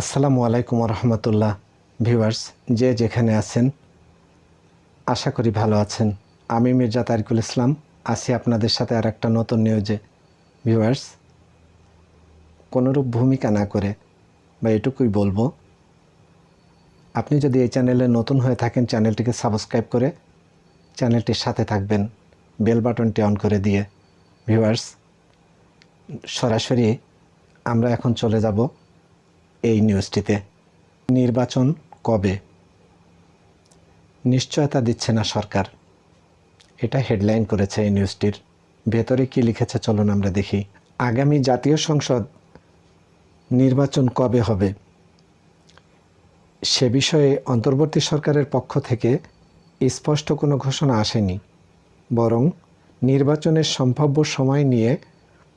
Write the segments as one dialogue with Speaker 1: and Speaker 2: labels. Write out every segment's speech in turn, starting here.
Speaker 1: আসসালামু আলাইকুম রহমতুল্লাহ ভিউয়ার্স, যে যেখানে আছেন, আশা করি ভালো আছেন। আমি মির্জা তারিকুল ইসলাম, আছি আপনাদের সাথে আর একটা নতুন নিউজে। ভিউয়ার্স কোনোরূপ ভূমিকা না করে, বা এটুকুই বলব, আপনি যদি এই চ্যানেলে নতুন হয়ে থাকেন, চ্যানেলটিকে সাবস্ক্রাইব করে চ্যানেলটির সাথে থাকবেন, বেল বাটনটি অন করে দিয়ে। ভিউয়ার্স, সরাসরি আমরা এখন চলে যাব এই নিউজটিতে। নির্বাচন কবে? নিশ্চয়তা দিচ্ছে না সরকার। এটা হেডলাইন করেছে এই নিউজটির। ভেতরে কি লিখেছে চলুন আমরা দেখি। আগামী জাতীয় সংসদ নির্বাচন কবে হবে? সে বিষয়ে অন্তর্বর্তী সরকারের পক্ষ থেকে স্পষ্ট কোনো ঘোষণা আসেনি। বরং নির্বাচনের সম্ভাব্য সময় নিয়ে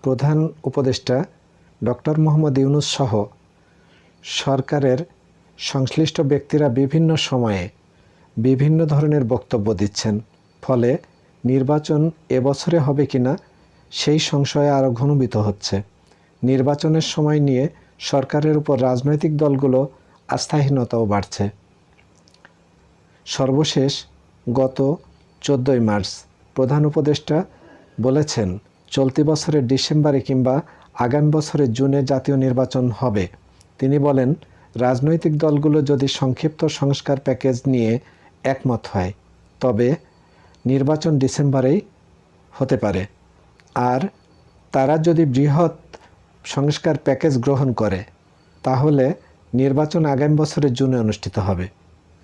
Speaker 1: প্রধান উপদেষ্টা ডক্টর মোহাম্মদ ইউনুস সহ সরকারের সংশ্লিষ্ট ব্যক্তিরা বিভিন্ন সময়ে বিভিন্ন ধরনের বক্তব্য দিচ্ছেন। ফলে নির্বাচন এবছরে হবে কিনা সেই সংশয়ে আরও ঘনীভূত হচ্ছে। নির্বাচনের সময় নিয়ে সরকারের উপর রাজনৈতিক দলগুলো আস্থাহীনতাও বাড়ছে। সর্বশেষ, গত চোদ্দোই মার্চ প্রধান উপদেষ্টা বলেছেন, চলতি বছরের ডিসেম্বরে কিংবা আগামী বছরের জুনে জাতীয় নির্বাচন হবে। তিনি বলেন, রাজনৈতিক দলগুলো যদি সংক্ষিপ্ত সংস্কার প্যাকেজ নিয়ে একমত হয়, তবে নির্বাচন ডিসেম্বরেই হতে পারে। আর তারা যদি বৃহৎ সংস্কার প্যাকেজ গ্রহণ করে, তাহলে নির্বাচন আগামী বছরের জুনে অনুষ্ঠিত হবে।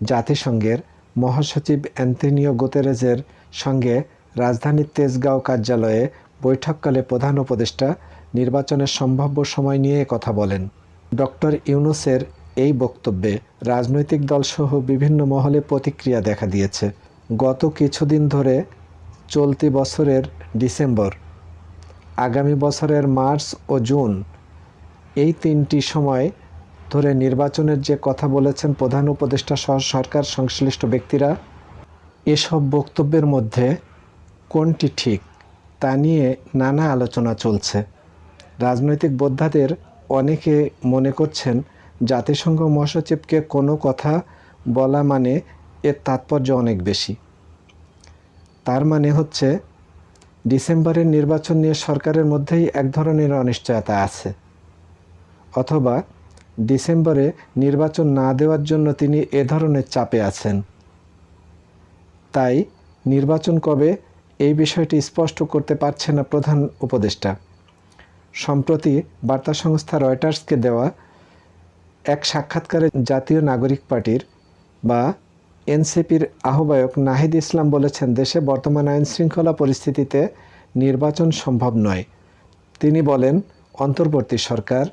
Speaker 1: জাতিসংঘের মহাসচিব অ্যান্থনিও গোতেরেজের সঙ্গে রাজধানীর তেজগাঁও কার্যালয়ে বৈঠককালে প্রধান উপদেষ্টা নির্বাচনের সম্ভাব্য সময় নিয়ে কথা বলেন। ডক্টর ইউনুসের এই বক্তব্যে রাজনৈতিক দলসহ বিভিন্ন মহলে প্রতিক্রিয়া দেখা দিয়েছে। গত কিছুদিন ধরে চলতি বছরের ডিসেম্বর আগামী বছরের মার্চ ও জুন এই তিনটি সময় ধরে নির্বাচনের যে কথা বলেছেন প্রধান উপদেষ্টা সহ সরকার সংশ্লিষ্ট ব্যক্তিরা, এসব বক্তব্যের মধ্যে কোনটি ঠিক তা নিয়ে নানা আলোচনা চলছে। রাজনৈতিক বোদ্ধাদের অনেকে মনে করছেন জাতিসংঘ মহাসচিবকে কোনো কথা বলা মানে এর তাৎপর্য অনেক বেশি। তার মানে হচ্ছে ডিসেম্বরের নির্বাচন নিয়ে সরকারের মধ্যেই এক ধরনের অনিশ্চয়তা আছে। অথবা ডিসেম্বরে নির্বাচন না দেওয়ার জন্য তিনি এ ধরনের চাপে আছেন। তাই নির্বাচন কবে এই বিষয়টি স্পষ্ট করতে পারছে না প্রধান উপদেষ্টা। সম্প্রতি বার্তা সংস্থা রয়টার্সকে দেওয়া এক সাক্ষাৎকারে জাতীয় নাগরিক পার্টির বা এনসিপির আহ্বায়ক নাহিদ ইসলাম বলেছেন, দেশে বর্তমান আইন শৃঙ্খলা পরিস্থিতিতে নির্বাচন সম্ভব নয়। তিনি বলেন, অন্তর্বর্তী সরকার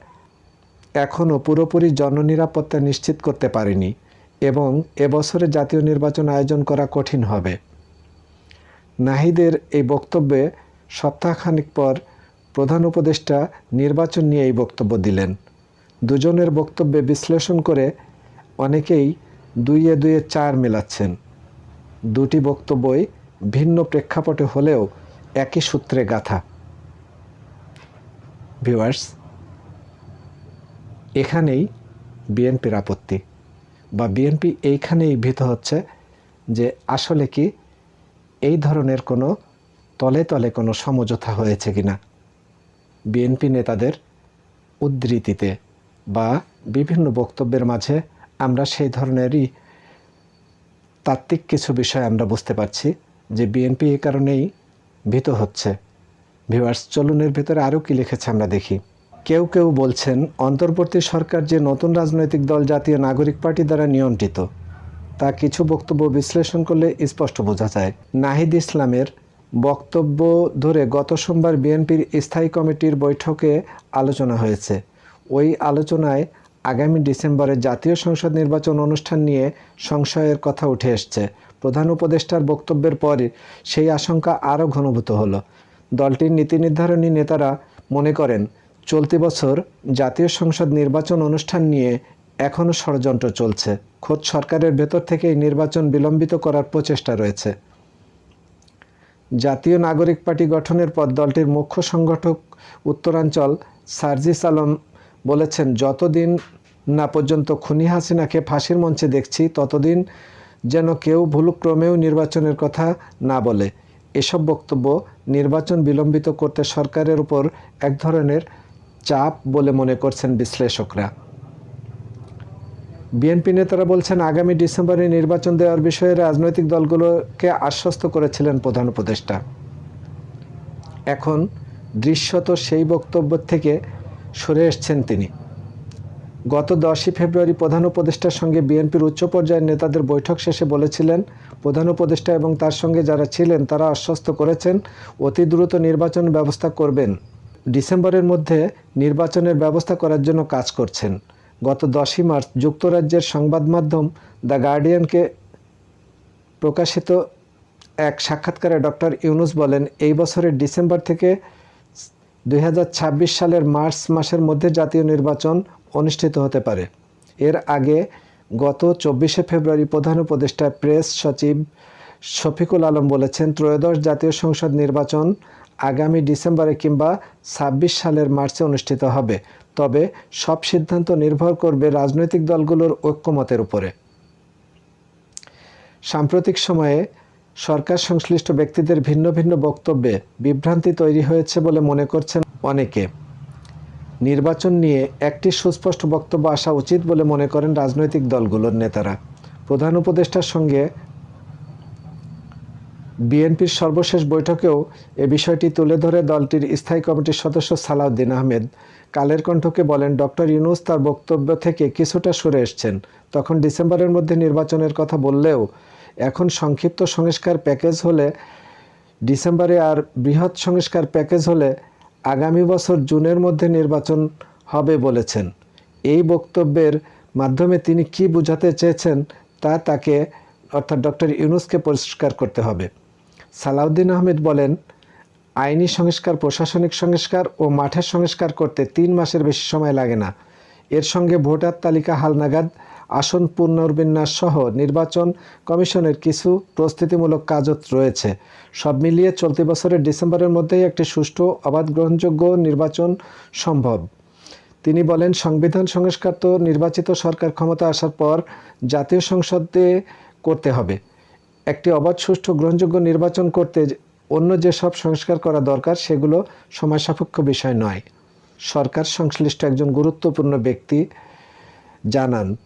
Speaker 1: এখনও পুরোপুরি জননিরাপত্তা নিশ্চিত করতে পারেনি এবং এবছরে জাতীয় নির্বাচন আয়োজন করা কঠিন হবে। নাহিদের এই বক্তব্যে সপ্তাহখানিক পর প্রধান উপদেষ্টা নির্বাচন নিয়ে এই বক্তব্য দিলেন। দুজনের বক্তব্যে বিশ্লেষণ করে অনেকেই দুইয়ে দুইয়ে চার মেলাচ্ছেন। দুটি বক্তব্যই ভিন্ন প্রেক্ষাপটে হলেও একই সূত্রে গাথা। ভিউয়ার্স, এখানেই বিএনপির আপত্তি বা বিএনপি এইখানেই ভীত হচ্ছে যে আসলে কি এই ধরনের কোনো তলে তলে কোনো সমঝোতা হয়েছে কিনা। বিএনপি নেতাদের উদ্ধৃতিতে বা বিভিন্ন বক্তব্যের মাঝে আমরা সেই ধরনেরই তাত্ত্বিক কিছু বিষয় আমরা বুঝতে পারছি যে বিএনপি এ কারণেই ভীত হচ্ছে। ভিউয়ার্স চলুনের ভিতরে আরও কি লিখেছে আমরা দেখি। কেউ কেউ বলছেন, অন্তর্বর্তী সরকার যে নতুন রাজনৈতিক দল জাতীয় নাগরিক পার্টি দ্বারা নিয়ন্ত্রিত, তা কিছু বক্তব্য বিশ্লেষণ করলে স্পষ্ট বোঝা যায়। নাহিদ ইসলামের বক্তব্য ধরে গত সোমবার বিএনপির স্থায়ী কমিটির বৈঠকে আলোচনা হয়েছে। ওই আলোচনায় আগামী ডিসেম্বরে জাতীয় সংসদ নির্বাচন অনুষ্ঠান নিয়ে সংশয়ের কথা উঠে এসছে। প্রধান উপদেষ্টার বক্তব্যের পরে সেই আশঙ্কা আরও ঘনীভূত হলো। দলটির নীতি নির্ধারণী নেতারা মনে করেন, চলতি বছর জাতীয় সংসদ নির্বাচন অনুষ্ঠান নিয়ে এখনও ষড়যন্ত্র চলছে। খোদ সরকারের ভেতর থেকে এই নির্বাচন বিলম্বিত করার প্রচেষ্টা রয়েছে। জাতীয় নাগরিক পার্টি গঠনের পর দলটির মুখ্য সংগঠক উত্তরাঞ্চল সার্জিস আলম বলেছেন, যতদিন না পর্যন্ত খুনি হাসিনাকে ফাঁসির মঞ্চে দেখছি, ততদিন যেন কেউ ভুলক্রমেও নির্বাচনের কথা না বলে। এসব বক্তব্য নির্বাচন বিলম্বিত করতে সরকারের উপর এক ধরনের চাপ বলে মনে করছেন বিশ্লেষকরা। বিএনপি নেতারা বলছেন, আগামী ডিসেম্বরে নির্বাচন দেওয়ার বিষয়ে রাজনৈতিক দলগুলোকে আশ্বস্ত করেছিলেন প্রধান উপদেষ্টা। এখন দৃশ্যত সেই বক্তব্য থেকে সরে এসছেন তিনি। গত দশই ফেব্রুয়ারি প্রধান উপদেষ্টার সঙ্গে বিএনপির উচ্চ পর্যায়ের নেতাদের বৈঠক শেষে বলেছিলেন, প্রধান উপদেষ্টা এবং তার সঙ্গে যারা ছিলেন তারা আশ্বস্ত করেছেন, অতি দ্রুত নির্বাচন ব্যবস্থা করবেন। ডিসেম্বরের মধ্যে নির্বাচনের ব্যবস্থা করার জন্য কাজ করছেন। গত দশই মার্চ যুক্তরাজ্যের সংবাদ মাধ্যম দ্য গার্ডিয়ানকে প্রকাশিত এক সাক্ষাৎকারে ডক্টর ইউনুস বলেন, এই বছরের ডিসেম্বর থেকে দু হাজার ছাব্বিশ সালের মার্চ মাসের মধ্যে জাতীয় নির্বাচন অনুষ্ঠিত হতে পারে। এর আগে গত চব্বিশে ফেব্রুয়ারি প্রধান উপদেষ্টা প্রেস সচিব শফিকুল আলম বলেছেন, ত্রয়োদশ জাতীয় সংসদ নির্বাচন আগামী ডিসেম্বরে কিংবা ছাব্বিশ সালের মার্চে অনুষ্ঠিত হবে। তবে সব সিদ্ধান্ত নির্ভর করবে রাজনৈতিক দলগুলোর ঐক্যমতের উপরে। সাম্প্রতিক সময়ে সরকার সংশ্লিষ্ট ব্যক্তিদের ভিন্ন ভিন্ন বক্তব্যে বিভ্রান্তি তৈরি হয়েছে বলে মনে করছেন অনেকে। নির্বাচন নিয়ে একটি সুস্পষ্ট বক্তব্য আসা উচিত বলে মনে করেন রাজনৈতিক দলগুলোর নেতারা। প্রধান উপদেষ্টার সঙ্গে বিএনপির সর্বশেষ বৈঠকেও এ বিষয়টি তুলে ধরে দলটির স্থায়ী কমিটির সদস্য সালাউদ্দিন আহমেদ। কালের কণ্ঠকে বলেন, ডক্টর ইউনুস তার বক্তব্য থেকে কিছুটা সরে এসছেন। তখন ডিসেম্বরের মধ্যে নির্বাচনের কথা বললেও এখন সংক্ষিপ্ত সংস্কার প্যাকেজ হলে ডিসেম্বরে আর বৃহৎ সংস্কার প্যাকেজ হলে আগামী বছর জুনের মধ্যে নির্বাচন হবে বলেছেন। এই বক্তব্যের মাধ্যমে তিনি কি বোঝাতে চেয়েছেন তা তাকে, অর্থাৎ ডক্টর ইউনুসকে পরিষ্কার করতে হবে। সালাউদ্দিন আহমেদ বলেন, আইনি সংস্কার, প্রশাসনিক সংস্কার ও মাঠের সংস্কার করতে তিন মাসের বেশি সময় লাগে না। এর সঙ্গে ভোটার তালিকা হালনাগাদ আসন পুনর্বিন্যাস সহ নির্বাচন কমিশনের কিছু প্রস্তুতিমূলক কাজও রয়েছে। সব মিলিয়ে চলতি বছরের ডিসেম্বরের মধ্যেই একটি সুষ্ঠু অবাধ গ্রহণযোগ্য নির্বাচন সম্ভব। তিনি বলেন, সংবিধান সংস্কার তো নির্বাচিত সরকার ক্ষমতা আসার পর জাতীয় সংসদে করতে হবে। একটি অবাধ, সুষ্ঠু, গ্রহণযোগ্য নির্বাচন করতে অন্য যেসব সংস্কার করা দরকার, সেগুলো সময় সাপেক্ষ বিষয় নয়। সরকার সংশ্লিষ্ট একজন গুরুত্বপূর্ণ ব্যক্তি জানান।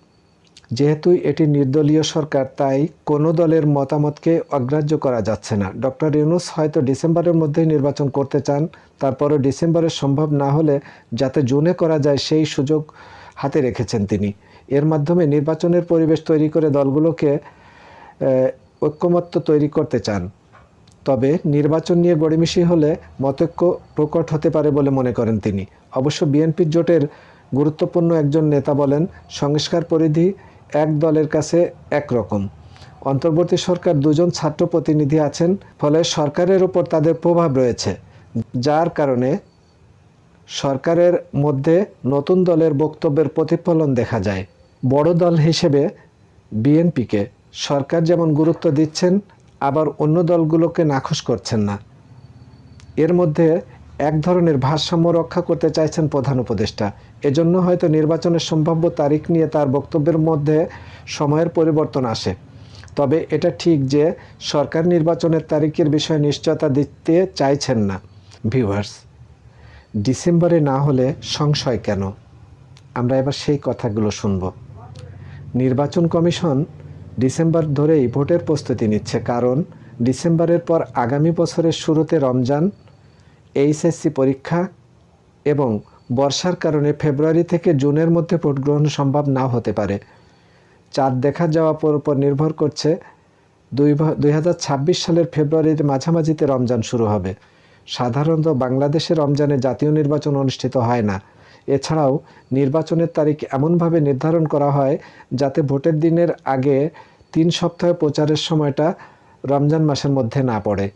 Speaker 1: যেহেতু এটি নির্দলীয় সরকার, তাই কোনো দলের মতামতকে অগ্রাহ্য করা যাচ্ছে না। ডক্টর ইউনুস হয়তো ডিসেম্বরের মধ্যেই নির্বাচন করতে চান, তারপরও ডিসেম্বরে সম্ভব না হলে যাতে জুনে করা যায় সেই সুযোগ হাতে রেখেছেন তিনি। এর মাধ্যমে নির্বাচনের পরিবেশ তৈরি করে দলগুলোকে ঐক্যমত্য তৈরি করতে চান। তবে নির্বাচন নিয়ে গড়িমিশি হলে মতৈক্য প্রকট হতে পারে বলে মনে করেন তিনি। অবশ্য বিএনপির জোটের গুরুত্বপূর্ণ একজন নেতা বলেন, সংস্কার পরিধি এক দলের কাছে একরকম। অন্তর্বর্তী সরকার দুজন ছাত্র প্রতিনিধি আছেন, ফলে সরকারের উপর তাদের প্রভাব রয়েছে, যার কারণে সরকারের মধ্যে নতুন দলের বক্তব্যের প্রতিফলন দেখা যায়। বড় দল হিসেবে বিএনপিকে সরকার যেমন গুরুত্ব দিচ্ছেন, আবার অন্য দলগুলোকে নাখোশ করছেন না। এর মধ্যে এক ধরনের ভারসাম্য রক্ষা করতে চাইছেন প্রধান উপদেষ্টা। এজন্য হয়তো নির্বাচনের সম্ভাব্য তারিখ নিয়ে তার বক্তব্যের মধ্যে সময়ের পরিবর্তন আসে। তবে এটা ঠিক যে সরকার নির্বাচনের তারিখের বিষয়ে নিশ্চয়তা দিতে চাইছেন না। ভিউয়ার্স, ডিসেম্বরে না হলে সংশয় কেন? আমরা এবার সেই কথাগুলো শুনব। নির্বাচন কমিশন ডিসেম্বর ধরেই ভোটের প্রস্তুতি নিচ্ছে, কারণ ডিসেম্বরের পর আগামী বছরের শুরুতে রমজান এইচএসসি পরীক্ষা এবং বর্ষার কারণে ফেব্রুয়ারি থেকে জুনের মধ্যে ভোট গ্রহণ সম্ভব নাও হতে পারে। চাঁদ দেখা যাওয়া উপর নির্ভর করছে দুই সালের ফেব্রুয়ারির মাঝামাঝিতে রমজান শুরু হবে। সাধারণত বাংলাদেশে রমজানে জাতীয় নির্বাচন অনুষ্ঠিত হয় না। এছাড়াও নির্বাচনের তারিখ এমনভাবে নির্ধারণ করা হয় যাতে ভোটের দিনের আগে তিন সপ্তাহ প্রচারের সময়টা রমজান মাসের মধ্যে না পড়ে।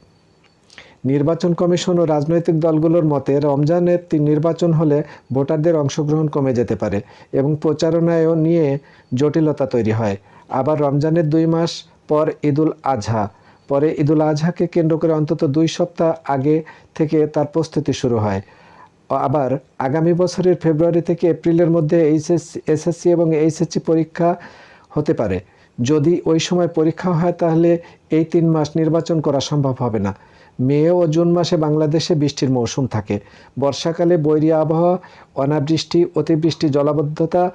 Speaker 1: নির্বাচন কমিশন ও রাজনৈতিক দলগুলোর মতে রমজানের নির্বাচন হলে ভোটারদের অংশগ্রহণ কমে যেতে পারে এবং প্রচারণায়ও নিয়ে জটিলতা তৈরি হয়। আবার রমজানের দুই মাস পর ঈদুল আজহা। পরে ঈদুল আজহাকে কেন্দ্র করে অন্তত দুই সপ্তাহ আগে থেকে তার প্রস্তুতি শুরু হয়। আবার আগামী বছরের ফেব্রুয়ারি থেকে এপ্রিলের মধ্যে এইচএস, এসএসসি এবং এইচএসসি পরীক্ষা হতে পারে। যদি ওই সময় পরীক্ষা হয় তাহলে এই তিন মাস নির্বাচন করা সম্ভব হবে না। মে ও জুন মাসে বাংলাদেশে বৃষ্টির মৌসুম থাকে। বর্ষাকালে বৈরী আবহাওয়া, অনাবৃষ্টি, অতিবৃষ্টি, জলাবদ্ধতা,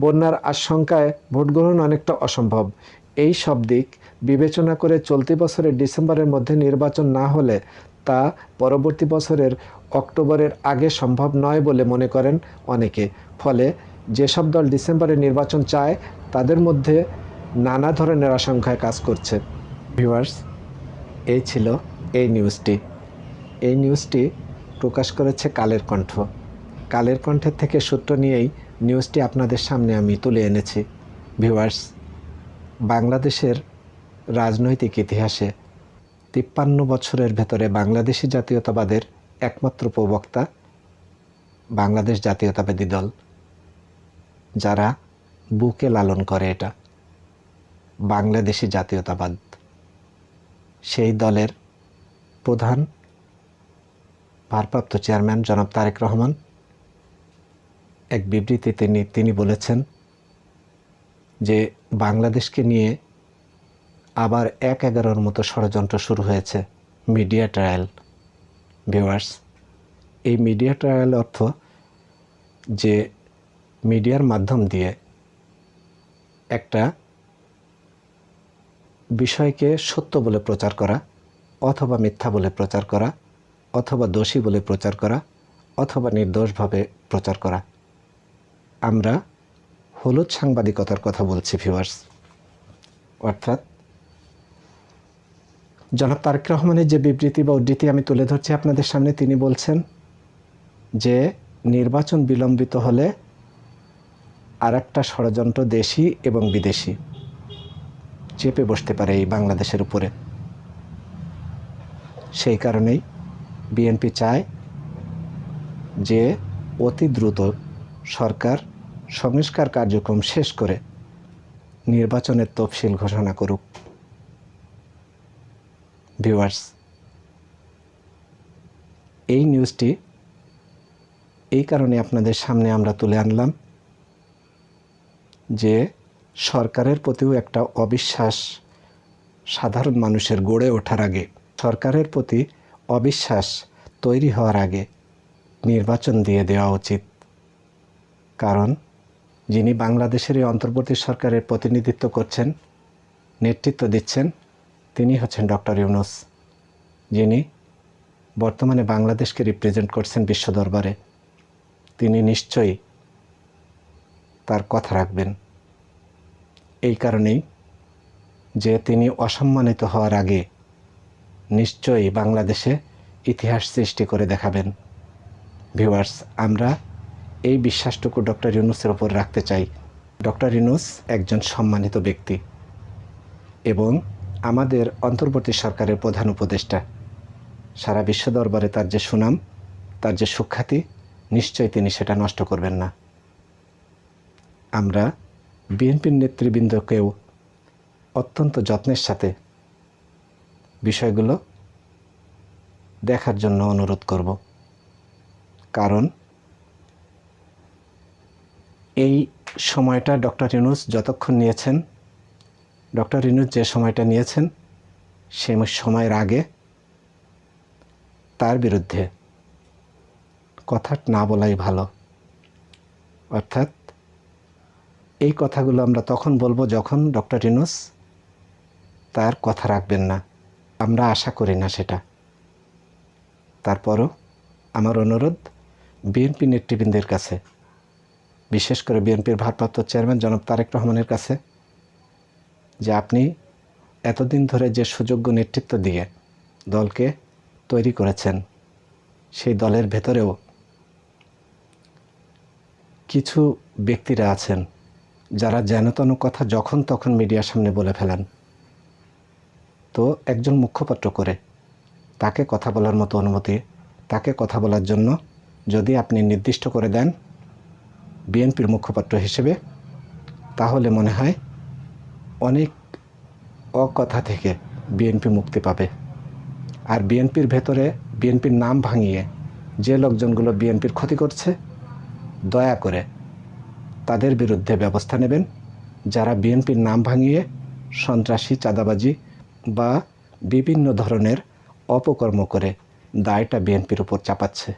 Speaker 1: বন্যার আশঙ্কায় ভোটগ্রহণ অনেকটা অসম্ভব। এই সব দিক বিবেচনা করে চলতি বছরের ডিসেম্বরের মধ্যে নির্বাচন না হলে তা পরবর্তী বছরের অক্টোবরের আগে সম্ভব নয় বলে মনে করেন অনেকে। ফলে যেসব দল ডিসেম্বরে নির্বাচন চায়, তাদের মধ্যে নানা ধরনের আশঙ্কায় কাজ করছে। ভিউয়ার্স, এই ছিল এই নিউজটি। এই নিউজটি প্রকাশ করেছে কালের কণ্ঠ। কালের কণ্ঠের থেকে সূত্র নিয়েই নিউজটি আপনাদের সামনে আমি তুলে এনেছি। ভিউয়ার্স, বাংলাদেশের রাজনৈতিক ইতিহাসে তিপ্পান্ন বছরের ভেতরে বাংলাদেশি জাতীয়তাবাদের একমাত্র প্রবক্তা বাংলাদেশ জাতীয়তাবাদী দল, যারা বুকে লালন করে এটা, বাংলাদেশি জাতীয়তাবাদ। সেই দলের প্রধান ভারপ্রাপ্ত চেয়ারম্যান জনাব তারেক রহমান। এক বিবৃতি তিনি তিনি বলেছেন যে বাংলাদেশকে নিয়ে আবার এক এগারোর মতো ষড়যন্ত্র শুরু হয়েছে মিডিয়া ট্রায়াল ভিউয়ার্স। এই মিডিয়া ট্রায়াল অর্থ যে মিডিয়ার মাধ্যম দিয়ে একটা বিষয়কে সত্য বলে প্রচার করা অথবা মিথ্যা বলে প্রচার করা, অথবা দোষী বলে প্রচার করা, অথবা নির্দোষভাবে প্রচার করা। আমরা হলুদ সাংবাদিকতার কথা বলছি ভিউয়ার্স অর্থাৎ জনাব তারেক রহমানের যে বিবৃতি বা উদ্ধৃতি আমি তুলে ধরছি আপনাদের সামনে, তিনি বলছেন যে নির্বাচন বিলম্বিত হলে আর একটা ষড়যন্ত্র দেশি এবং বিদেশি চেপে বসতে পারে এই বাংলাদেশের উপরে। সেই কারণেই বিএনপি চায় যে অতি দ্রুত সরকার সংস্কার কার্যক্রম শেষ করে নির্বাচনের তফসিল ঘোষণা করুক। ভিউয়ার্স, এই নিউজটি এই কারণে আপনাদের সামনে আমরা তুলে আনলাম যে সরকারের প্রতিও একটা অবিশ্বাস সাধারণ মানুষের গড়ে ওঠার আগে সরকারের প্রতি অবিশ্বাস তৈরি হওয়ার আগে নির্বাচন দিয়ে দেওয়া উচিত। কারণ, যিনি বাংলাদেশের এই অন্তর্বর্তী সরকারের প্রতিনিধিত্ব করছেন, নেতৃত্ব দিচ্ছেন, তিনি হচ্ছেন ডক্টর ইউনুস, যিনি বর্তমানে বাংলাদেশকে রিপ্রেজেন্ট করছেন বিশ্ব দরবারে। তিনি নিশ্চয়ই তার কথা রাখবেন। এই কারণেই যে তিনি অসম্মানিত হওয়ার আগে নিশ্চয়ই বাংলাদেশে ইতিহাস সৃষ্টি করে দেখাবেন। ভিউয়ার্স, আমরা এই বিশ্বাসটুকু ডক্টর ইউনুসের ওপর রাখতে চাই। ডক্টর ইউনুস একজন সম্মানিত ব্যক্তি এবং আমাদের অন্তর্বর্তী সরকারের প্রধান উপদেষ্টা। সারা বিশ্ব দরবারে তার যে সুনাম, তার যে সুখ্যাতি, নিশ্চয়ই তিনি সেটা নষ্ট করবেন না। আমরা বিএনপির নেতৃবৃন্দকেও অত্যন্ত যত্নের সাথে বিষয়গুলো দেখার জন্য অনুরোধ করব। কারণ এই সময়টা ডক্টর ইউনুস যতক্ষণ নিয়েছেন, ডক্টর ইউনুস যে সময়টা নিয়েছেন, সে সময়ের আগে তার বিরুদ্ধে কথা না বলাই ভালো। অর্থাৎ এই কথাগুলো আমরা তখন বলব যখন ডক্টর ইনুস তার কথা রাখবেন না। আমরা আশা করি না সেটা। তারপরও আমার অনুরোধ বিএনপি নেতৃবৃন্দের কাছে, বিশেষ করে বিএনপির ভারপ্রাপ্ত চেয়ারম্যান জনাব তারেক রহমানের কাছে, যে আপনি এতদিন ধরে যে সুযোগ্য নেতৃত্ব দিয়ে দলকে তৈরি করেছেন, সেই দলের ভেতরেও কিছু ব্যক্তিরা আছেন যারা যেনতন কথা যখন তখন মিডিয়ার সামনে বলে ফেলেন। তো একজন মুখপাত্র করে। তাকে কথা বলার মতো অনুমতি, তাকে কথা বলার জন্য যদি আপনি নির্দিষ্ট করে দেন বিএনপির মুখপাত্র হিসেবে, তাহলে মনে হয় অনেক অকথা থেকে বিএনপি মুক্তি পাবে। আর বিএনপির ভেতরে বিএনপির নাম ভাঙিয়ে যে লোকজনগুলো বিএনপির ক্ষতি করছে, দয়া করে তাদের বিরুদ্ধে ব্যবস্থা নেবেন। যারা বিএনপির নাম ভাঙিয়ে সন্ত্রাসী, চাঁদাবাজি বা বিভিন্ন ধরনের অপকর্ম করে দায়টা বিএনপির উপর চাপাচ্ছে।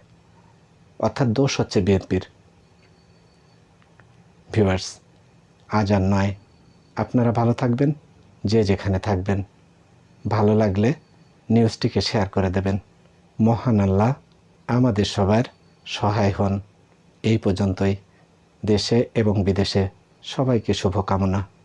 Speaker 1: অর্থাৎ দোষ হচ্ছে বিএনপির। ভিউয়ার্স, আজ আর নয়। আপনারা ভালো থাকবেন, যে যেখানে থাকবেন। ভালো লাগলে নিউজটিকে শেয়ার করে দেবেন। মহান আল্লাহ আমাদের সবার সহায় হন। এই পর্যন্তই। দেশে এবং বিদেশে সবাইকে শুভকামনা।